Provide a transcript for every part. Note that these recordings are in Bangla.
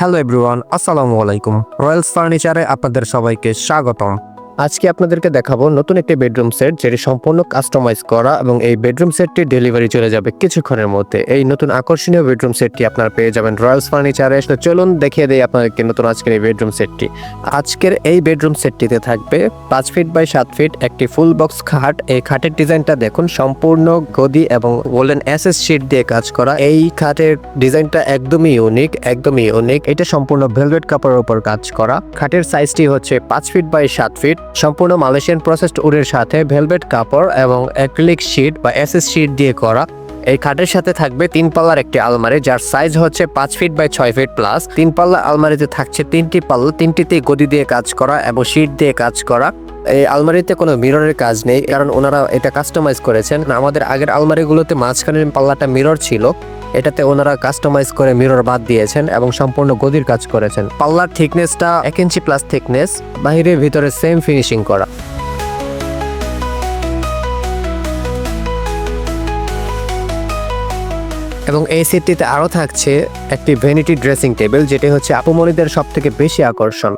হ্যালো এভরিওয়ান আসসালামু আলাইকুম রয়্যালস ফার্নিচারে আপনাদের সবাইকে স্বাগতম। আজকে আপনাদেরকে দেখাবো নতুন একটি বেডরুম সেট যেটি সম্পূর্ণ কাস্টমাইজ করা এবং এই বেডরুম সেটটি ডেলিভারি চলে যাবে কিছুক্ষণের মধ্যে। এই নতুন আকর্ষণীয় বেডরুম সেটটি আপনারা পেয়ে যাবেন রয়্যালস ফার্নিচারে তো চলুন দেখিয়ে দেই আপনাদেরকে নতুন আজকের এই বেডরুম সেটটি আজকের এই বেডরুম সেটটিতে থাকবে পাঁচ ফিট বাই সাত ফিট একটি ফুল বক্স খাট। এই খাটের ডিজাইনটা দেখুন, সম্পূর্ণ গদি এবং গোল্ডেন এসএস শিট দিয়ে কাজ করা। এই খাটের ডিজাইনটা একদমই ইউনিক একদমই ইউনিক এটা সম্পূর্ণ ভেলভেট কাপড়ের উপর কাজ করা। খাটের সাইজটি হচ্ছে পাঁচ ফিট বাই সাত ফিট সম্পূর্ণ মালয়েশিয়ান প্রসেসড উডের সাথে ভেলভেট কাপড় এবং অ্যাক্রিলিক শিট বা এসএস শিট দিয়ে করা। এই খাটের সাথে থাকবে তিন পাল্লার একটি আলমারি, যার সাইজ হচ্ছে পাঁচ ফিট বাই ছয় ফিট প্লাস তিন পাল্লা আলমারিতে থাকছে তিনটি পাল্লা, তিনটিতেই গদি দিয়ে কাজ করা এবং শিট দিয়ে কাজ করা। এই আলমারিতে কোনো মিররের কাজ নেই, কারণ ওনারা এটা কাস্টমাইজ করেছেন। আমাদের আগের আলমারিগুলোতে মাঝখানের পাল্লাটা মিরর ছিল। এটাতে ওনারা কাস্টমাইজ করে মিরর বাদ দিয়েছেন এবং সম্পূর্ণ গদির কাজ করেছেন। পাল্লার থিকনেসটা এক ইঞ্চি প্লাস থিকনেস বাইরে ভিতরে সেম ফিনিশিং করা। এবং এই সেটটিতে আরও থাকছে একটি ভ্যানিটি ড্রেসিং টেবিল যেটি হচ্ছে আপুমনিদের সব থেকে বেশি আকর্ষণ।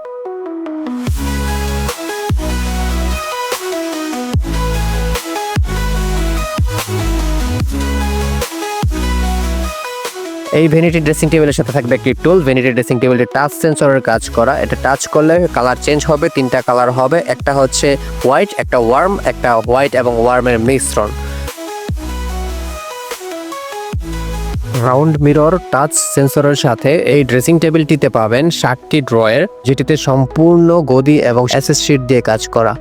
এই ভ্যানিটি ড্রেসিং টেবিলের সাথে থাকবে একটি টুল ভ্যানিটি ড্রেসিং টেবিলটি টাচ সেন্সরের কাজ করা। এটা টাচ করলে কালার চেঞ্জ হবে, তিনটা কালার হবে। একটা হচ্ছে হোয়াইট একটা ওয়ার্ম একটা হোয়াইট এবং ওয়ার্মের মিশ্রণ। রাউন্ড মিরর, টাচ সেন্সরের সাথে এই ড্রেসিং টেবিলটিতে পাবেন ষাটটি ড্রয়ের, যেটিতে সম্পূর্ণ গদি এবং শিট দিয়ে কাজ করা।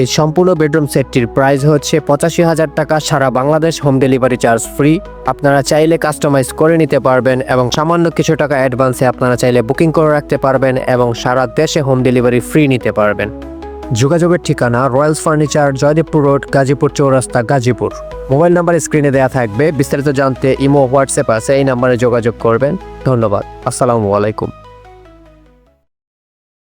এই সম্পূর্ণ বেডরুম সেটটির প্রাইস হচ্ছে পঁচাশি হাজার টাকা, সারা Bangladesh home delivery charge free. আপনারা চাইলে কাস্টমাইজ করে নিতে পারবেন এবং সামান্য কিছু টাকা অ্যাডভান্সে আপনারা চাইলে বুকিং করে রাখতে পারবেন এবং সারা দেশে হোম ডেলিভারি ফ্রি নিতে পারবেন। যোগাযোগের ঠিকানা royals furniture, Joydebpur road, Gazipur Chowrasta, Gazipur. Mobile number স্ক্রিনে দেওয়া থাকবে। বিস্তারিত জানতে ইমো, হোয়াটসঅ্যাপ আছে, এই নাম্বারে যোগাযোগ করবেন। ধন্যবাদ। আসসালামু আলাইকুম।